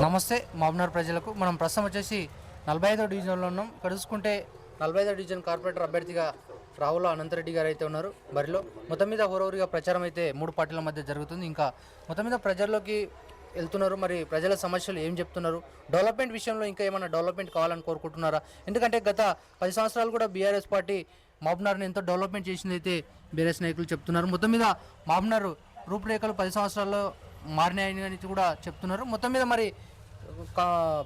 నమస్తే మాబ్నార్ ప్రజలకు. మనం ప్రస్తుతం వచ్చేసి నలభై ఐదో డివిజన్లో ఉన్నాం. ఇక్కడ చూసుకుంటే నలభై ఐదో డివిజన్ కార్పొరేటర్ అభ్యర్థిగా రావుల అనంతరెడ్డి గారు అయితే ఉన్నారు. బరిలో మొత్తం మీద హోరవరిగా ప్రచారం అయితే మూడు పార్టీల మధ్య జరుగుతుంది. ఇంకా మొత్తం మీద ప్రజల్లోకి వెళ్తున్నారు. మరి ప్రజల సమస్యలు ఏం చెప్తున్నారు? డెవలప్మెంట్ విషయంలో ఇంకా ఏమైనా డెవలప్మెంట్ కావాలని కోరుకుంటున్నారా? ఎందుకంటే గత పది సంవత్సరాలు కూడా బీఆర్ఎస్ పార్టీ మాబ్నార్ని ఎంతో డెవలప్మెంట్ చేసింది అయితే బీఆర్ఎస్ నాయకులు చెప్తున్నారు. మొత్తం మీద మాబ్నార్ రూపురేఖలు పది సంవత్సరాల్లో మారినాయని అని కూడా చెప్తున్నారు. మొత్తం మీద మరి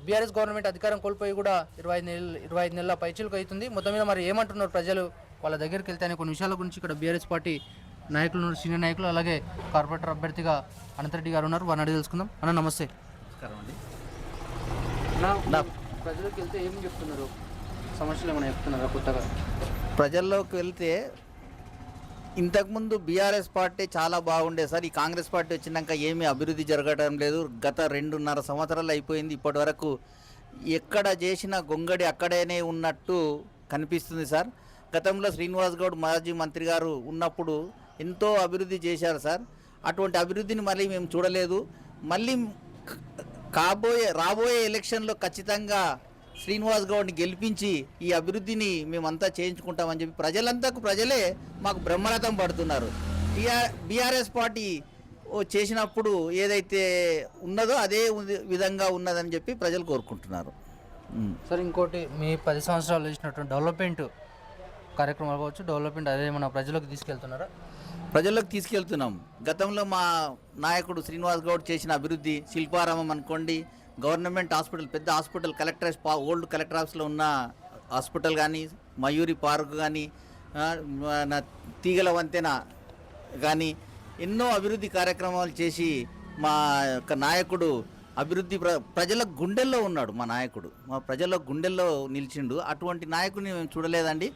బీఆర్ఎస్ గవర్నమెంట్ అధికారం కోల్పోయి కూడా ఇరవై ఐదు నెలలు ఇరవై ఐదు నెలల పైచీలకు అవుతుంది. మొత్తం మీద మరి ఏమంటున్నారు ప్రజలు? వాళ్ళ దగ్గరికి వెళ్తే అనే కొన్ని విషయాల గురించి ఇక్కడ బీఆర్ఎస్ పార్టీ నాయకులు ఉన్నారు సీనియర్ నాయకులు అలాగే కార్పొరేటర్ అభ్యర్థిగా అనంతరెడ్డి గారు ఉన్నారు. వారిని అడిగి తెలుసుకుందాం. అన్న నమస్తే. నమస్కారం అండి. నా ప్రజలకు వెళ్తే ఏం చెప్తున్నారు? సమస్యలు ఏమైనా చెప్తున్నారా కొత్తగా? ప్రజల్లోకి వెళ్తే ఇంతకుముందు బీఆర్ఎస్ పార్టీ చాలా బాగుండే సార్. ఈ కాంగ్రెస్ పార్టీ వచ్చినాక ఏమీ అభివృద్ధి జరగడం లేదు. గత రెండున్నర సంవత్సరాలు అయిపోయింది. ఇప్పటి వరకు ఎక్కడ చేసిన గొంగడి అక్కడేనే ఉన్నట్టు కనిపిస్తుంది సార్. గతంలో శ్రీనివాస్ గౌడ్ మాజీ మంత్రి గారు ఉన్నప్పుడు ఎంతో అభివృద్ధి చేశారు సార్. అటువంటి అభివృద్ధిని మళ్ళీ మేము చూడలేదు. మళ్ళీ కాబోయే రాబోయే ఎలక్షన్లో ఖచ్చితంగా శ్రీనివాస్ గౌడ్ని గెలిపించి ఈ అభివృద్ధిని మేమంతా చేయించుకుంటామని చెప్పి ప్రజలంతాకు ప్రజలే మాకు బ్రహ్మరథం పడుతున్నారు. టీఆర్ బీఆర్ఎస్ పార్టీ ఓ చేసినప్పుడు ఏదైతే ఉన్నదో అదే విధంగా ఉన్నదని చెప్పి ప్రజలు కోరుకుంటున్నారు. సార్ ఇంకోటి మీ పది సంవత్సరాలు చేసినటువంటి డెవలప్మెంట్ కార్యక్రమాలు కావచ్చు డెవలప్మెంట్ అదే మన ప్రజలకు తీసుకెళ్తున్నారా? ప్రజల్లోకి తీసుకెళ్తున్నాం. గతంలో మా నాయకుడు శ్రీనివాస్ గౌడ్ చేసిన అభివృద్ధి శిల్పారామం అనుకోండి గవర్నమెంట్ హాస్పిటల్ పెద్ద హాస్పిటల్ కలెక్టర్ పా ఓల్డ్ కలెక్టర్ ఆఫీస్లో ఉన్న హాస్పిటల్ కానీ మయూరి పార్క్ కానీ తీగల వంతెన కానీ ఎన్నో అభివృద్ధి కార్యక్రమాలు చేసి మా యొక్క నాయకుడు అభివృద్ధి ప్ర ప్రజల గుండెల్లో ఉన్నాడు మా నాయకుడు. మా ప్రజల గుండెల్లో నిలిచిండు. అటువంటి నాయకుడిని మేము చూడలేదండి.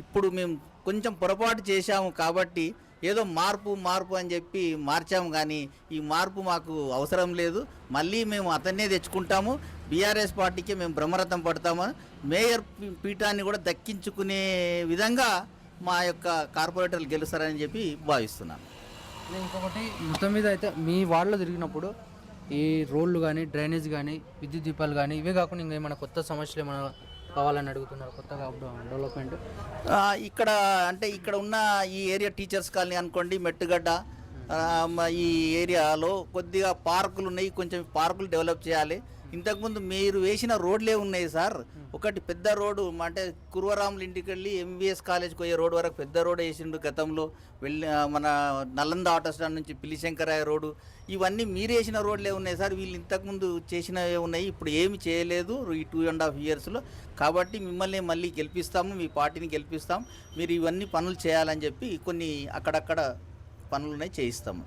ఇప్పుడు మేము కొంచెం పొరపాటు చేశాము కాబట్టి ఏదో మార్పు మార్పు అని చెప్పి మార్చాము కానీ ఈ మార్పు మాకు అవసరం లేదు. మళ్ళీ మేము అతన్నే తెచ్చుకుంటాము. బీఆర్ఎస్ పార్టీకి మేము బ్రహ్మరథం పడతాము. మేయర్ పీఠాన్ని కూడా దక్కించుకునే విధంగా మా యొక్క కార్పొరేటర్లు గెలుస్తారని చెప్పి భావిస్తున్నాను. నేను ఇంకొకటి మొత్తం మీద అయితే మీ వార్డులో తిరిగినప్పుడు ఈ రోడ్లు కానీ డ్రైనేజ్ కానీ విద్యుత్ దీపాలు కానీ ఇవే కాకుండా ఇంకా ఏమైనా కొత్త సమస్యలు ఏమైనా కావాలని అడుగుతున్నారు కొత్తగా డెవలప్మెంట్. ఇక్కడ అంటే ఇక్కడ ఉన్న ఈ ఏరియా టీచర్స్ కాలనీ అనుకోండి మెట్టుగడ్డ ఈ ఏరియాలో కొద్దిగా పార్కులు ఉన్నాయి కొంచెం పార్కులు డెవలప్ చేయాలి. ఇంతకుముందు మీరు వేసిన రోడ్లే ఉన్నాయి సార్. ఒకటి పెద్ద రోడ్డు అంటే కుర్వరాముల ఇంటికి వెళ్ళి ఎంబీఎస్ కాలేజ్కి పోయే రోడ్డు వరకు పెద్ద రోడ్ వేసిండు గతంలో. వెళ్ళి మన నలంద ఆటో స్టాండ్ నుంచి పిలిశంకరాయ రోడ్డు. ఇవన్నీ మీరు వేసిన రోడ్లే ఉన్నాయి సార్. వీళ్ళు ఇంతకుముందు చేసినవే ఉన్నాయి. ఇప్పుడు ఏమి చేయలేదు ఈ టూ అండ్ హాఫ్ ఇయర్స్లో కాబట్టి మిమ్మల్ని మళ్ళీ గెలిపిస్తాము మీ పార్టీని గెలిపిస్తాం. మీరు ఇవన్నీ పనులు చేయాలని చెప్పి కొన్ని అక్కడక్కడ పనులనే చేయిస్తాము.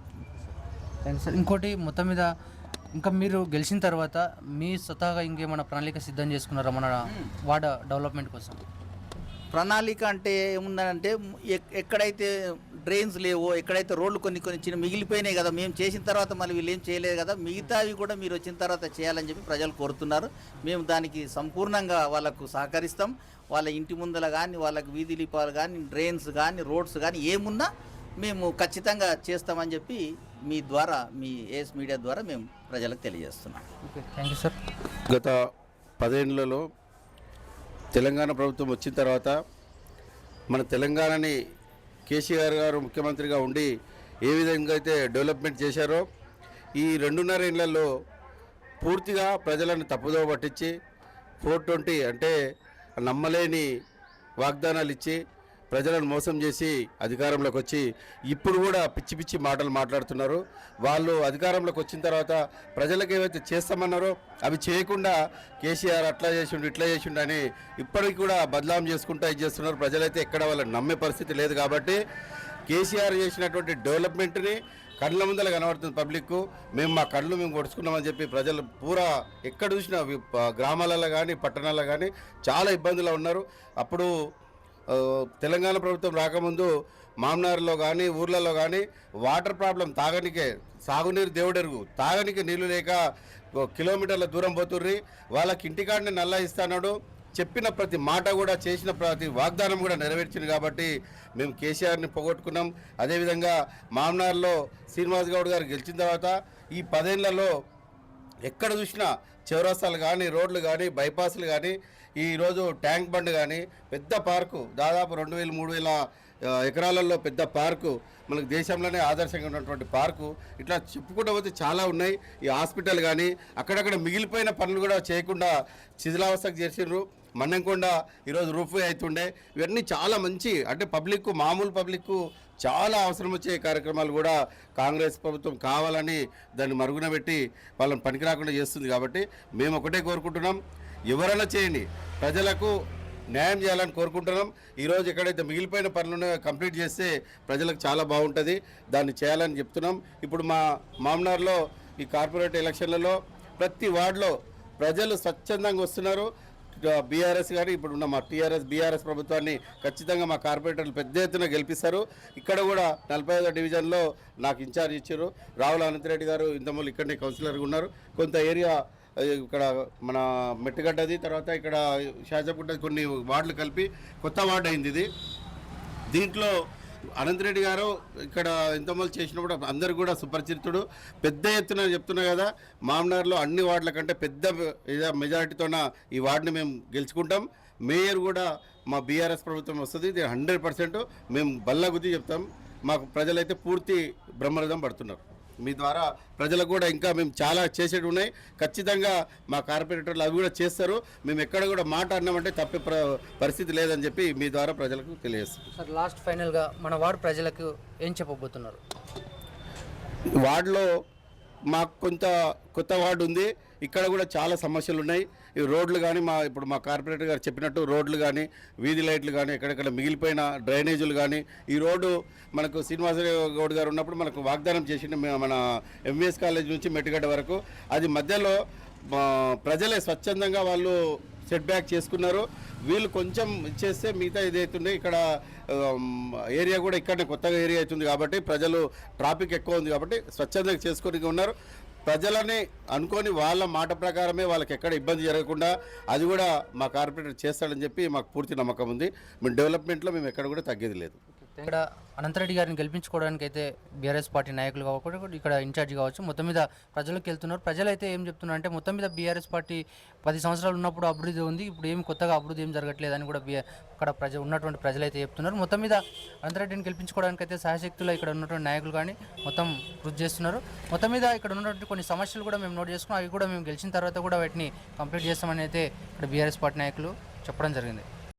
సార్ ఇంకోటి మొత్తం మీద ఇంకా మీరు గెలిచిన తర్వాత మీ స్వతహాగా ఇంకేమైనా ప్రణాళిక సిద్ధం చేసుకున్నారా మన వాడ డెవలప్మెంట్ కోసం? ప్రణాళిక అంటే ఏముందంటే ఎక్- ఎక్కడైతే డ్రైన్స్ లేవో ఎక్కడైతే రోడ్లు కొన్ని కొన్ని చిన్న మిగిలిపోయినాయి కదా మేము చేసిన తర్వాత మళ్ళీ వీళ్ళు ఏం చేయలేదు కదా మిగతావి కూడా మీరు వచ్చిన తర్వాత చేయాలని చెప్పి ప్రజలు కోరుతున్నారు. మేము దానికి సంపూర్ణంగా వాళ్ళకు సహకరిస్తాం. వాళ్ళ ఇంటి ముందర కానీ వాళ్ళకి వీధి దీపాలు కానీ డ్రైన్స్ కానీ రోడ్స్ కానీ ఏమున్నా మేము ఖచ్చితంగా చేస్తామని చెప్పి మీ ద్వారా మీ ఏఎస్ మీడియా ద్వారా మేము ప్రజలకు తెలియజేస్తున్నాం. ఓకే థ్యాంక్ యూ సార్ గత పదేళ్ళలో తెలంగాణ ప్రభుత్వం వచ్చిన తర్వాత మన తెలంగాణని కేసీఆర్ గారు ముఖ్యమంత్రిగా ఉండి ఏ విధంగా అయితే డెవలప్మెంట్ చేశారో ఈ రెండున్నర ఏళ్ళలో పూర్తిగా ప్రజలను తప్పుదోవ పట్టించి ఫోర్ ట్వంటీ అంటే నమ్మలేని వాగ్దానాలు ఇచ్చి ప్రజలను మోసం చేసి అధికారంలోకి వచ్చి ఇప్పుడు కూడా పిచ్చి పిచ్చి మాటలు మాట్లాడుతున్నారు. వాళ్ళు అధికారంలోకి వచ్చిన తర్వాత ప్రజలకు ఏవైతే చేస్తామన్నారో అవి చేయకుండా కేసీఆర్ అట్లా చేసిండు ఇట్లా చేసిండు అని ఇప్పటికి కూడా బదలాం చేసుకుంటా ఇది చేస్తున్నారు. ప్రజలైతే ఎక్కడ వాళ్ళని నమ్మే పరిస్థితి లేదు కాబట్టి కేసీఆర్ చేసినటువంటి డెవలప్మెంట్ని కళ్ళ ముందర కనబడుతుంది పబ్లిక్ మేము మా కళ్ళు మేము కొడుచుకున్నామని చెప్పి ప్రజలు పూరా ఎక్కడ చూసినా గ్రామాలలో కానీ పట్టణాల్లో కానీ చాలా ఇబ్బందులు ఉన్నారు. అప్పుడు తెలంగాణ ప్రభుత్వం రాకముందు మామనార్లో కానీ ఊర్లలో కానీ వాటర్ ప్రాబ్లం తాగనికే సాగునీరు దేవుడెరుగు. తాగనికి నీళ్ళు లేక కిలోమీటర్ల దూరం పోతుర్రి. వాళ్ళకి ఇంటికాడని నల్ల ఇస్తాడు చెప్పిన ప్రతి మాట కూడా చేసిన ప్రతి వాగ్దానం కూడా నెరవేర్చింది కాబట్టి మేము కేసీఆర్ని పోగొట్టుకున్నాం. అదేవిధంగా మామనార్లో శ్రీనివాస్ గౌడ్ గారు గెలిచిన తర్వాత ఈ పదేళ్ళలో ఎక్కడ చూసినా చౌరస్తాలు కానీ రోడ్లు కానీ బైపాస్లు కానీ ఈరోజు ట్యాంక్ బండ్ కానీ పెద్ద పార్కు దాదాపు రెండు వేల మూడు వేల ఎకరాలలో పెద్ద పార్కు మనకు దేశంలోనే ఆదర్శంగా ఉన్నటువంటి పార్కు. ఇట్లా చెప్పుకుంటూ పోతే చాలా ఉన్నాయి. ఈ హాస్పిటల్ కానీ అక్కడక్కడ మిగిలిపోయిన పనులు కూడా చేయకుండా శిథిలావస్థకు చేసిండ్రు మన్నంకొండ ఈరోజు రూఫ్ అవుతుండే ఇవన్నీ చాలా మంచి అంటే పబ్లిక్ మామూలు పబ్లిక్కు చాలా అవసరం వచ్చే కార్యక్రమాలు కూడా కాంగ్రెస్ ప్రభుత్వం కావాలని దాన్ని మరుగున పెట్టి వాళ్ళని పనికి రాకుండా చేస్తుంది కాబట్టి మేము ఒకటే కోరుకుంటున్నాం. ఎవరైనా చేయండి. ప్రజలకు న్యాయం చేయాలని కోరుకుంటున్నాం. ఈరోజు ఎక్కడైతే మిగిలిపోయిన పనులను కంప్లీట్ చేస్తే ప్రజలకు చాలా బాగుంటుంది. దాన్ని చేయాలని చెప్తున్నాం. ఇప్పుడు మా మామనార్లో ఈ కార్పొరేట్ ఎలక్షన్లలో ప్రతి వార్డులో ప్రజలు స్వచ్ఛందంగా వస్తున్నారు. బీఆర్ఎస్ కానీ ఇప్పుడు ఉన్న మా టీఆర్ఎస్ బీఆర్ఎస్ ప్రభుత్వాన్ని ఖచ్చితంగా మా కార్పొరేటర్లు పెద్ద ఎత్తున గెలిపిస్తారు. ఇక్కడ కూడా నలభై ఐదో డివిజన్లో నాకు ఇన్ఛార్జ్ ఇచ్చారు. రావుల అనంతరెడ్డి గారు ఇంతమూలు ఇక్కడనే కౌన్సిలర్గా ఉన్నారు. కొంత ఏరియా ఇక్కడ మన మెట్టుగడ్డది తర్వాత ఇక్కడ షాజపుట్ట కొన్ని వార్డులు కలిపి కొత్త వార్డు అయింది ఇది. దీంట్లో అనంతరెడ్డి గారు ఇక్కడ ఇంతమంది చేసినప్పుడు అందరు కూడా సుపరిచితుడు. పెద్ద ఎత్తున చెప్తున్నా కదా మామనార్లో అన్ని వార్డుల కంటే పెద్ద మెజారిటీతోన ఈ వార్డుని మేము గెలుచుకుంటాం. మేయర్ కూడా మా బీఆర్ఎస్ ప్రభుత్వం వస్తుంది దీని హండ్రెడ్ పర్సెంట్. మేము బల్ల గుద్ది చెప్తాం. మాకు ప్రజలైతే పూర్తి బ్రహ్మరథం పడుతున్నారు. మీ ద్వారా ప్రజలకు కూడా ఇంకా మేము చాలా చేసేవి ఉన్నాయి. ఖచ్చితంగా మా కార్పొరేటర్లు అవి కూడా చేస్తారు. మేము ఎక్కడ కూడా మాట అన్నామంటే తప్పే ప్ర- పరిస్థితి లేదని చెప్పి మీ ద్వారా ప్రజలకు తెలియజేస్తాం సార్ లాస్ట్ ఫైనల్గా మన వార్డు ప్రజలకు ఏం చెప్పబోతున్నారు? వార్డులో మాకు కొంత కొత్త వార్డు ఉంది. ఇక్కడ కూడా చాలా సమస్యలు ఉన్నాయి ఈ రోడ్లు కానీ మా ఇప్పుడు మా కార్పొరేటర్ గారు చెప్పినట్టు రోడ్లు కానీ వీధి లైట్లు కానీ ఎక్కడెక్కడ మిగిలిపోయిన డ్రైనేజీలు కానీ ఈ రోడ్డు మనకు శ్రీనివాసరావు గౌడ్ గారు ఉన్నప్పుడు మనకు వాగ్దానం చేసిండు మన ఎంవిఎస్ కాలేజ్ నుంచి మెట్టుగడ్డ వరకు. అది మధ్యలో ప్రజలే స్వచ్ఛందంగా వాళ్ళు సెట్ బ్యాక్ చేసుకున్నారు. వీళ్ళు కొంచెం ఇచ్చేస్తే మిగతా ఇదైతుండే. ఇక్కడ ఏరియా కూడా ఇక్కడనే కొత్తగా ఏరియా అవుతుంది కాబట్టి ప్రజలు ట్రాఫిక్ ఎక్కువ ఉంది కాబట్టి స్వచ్ఛందంగా చేసుకొని ఉన్నారు. ప్రజలని అనుకొని వాళ్ళ మాట ప్రకారమే వాళ్ళకి ఎక్కడ ఇబ్బంది జరగకుండా అది కూడా మా కార్పొరేటర్ చేస్తాడని చెప్పి మాకు పూర్తి నమ్మకం ఉంది. మేము డెవలప్మెంట్లో మేము ఎక్కడ కూడా తగ్గేది లేదు. ఇక్కడ అనంతరెడ్డి గారిని గెలిపించుకోవడానికి అయితే బీఆర్ఎస్ పార్టీ నాయకులు కావచ్చు ఇక్కడ ఇన్ఛార్జ్ కావచ్చు. మొత్తం మీద ప్రజలకు వెళ్తున్నారు. ప్రజలైతే ఏం చెప్తున్నారు అంటే మొత్తం మీద బీఆర్ఎస్ పార్టీ పది సంవత్సరాలు ఉన్నప్పుడు అభివృద్ధి ఉంది. ఇప్పుడు ఏం కొత్తగా అభివృద్ధి ఏం జరగట్లేదు అని కూడా అక్కడ ప్రజ ఉన్నటువంటి ప్రజలు అయితే చెప్తున్నారు. మొత్తం మీద అనంతరెడ్డిని గెలిపించుకోవడానికి అయితే సహశక్తులు ఇక్కడ ఉన్నటువంటి నాయకులు కానీ మొత్తం కృషి చేస్తున్నారు. మొత్తం మీద ఇక్కడ ఉన్నటువంటి కొన్ని సమస్యలు కూడా మేము నోట్ చేసుకున్నాం. అవి కూడా మేము గెలిచిన తర్వాత కూడా వాటిని కంప్లీట్ చేస్తామని అయితే ఇక్కడ బీఆర్ఎస్ పార్టీ నాయకులు చెప్పడం జరిగింది.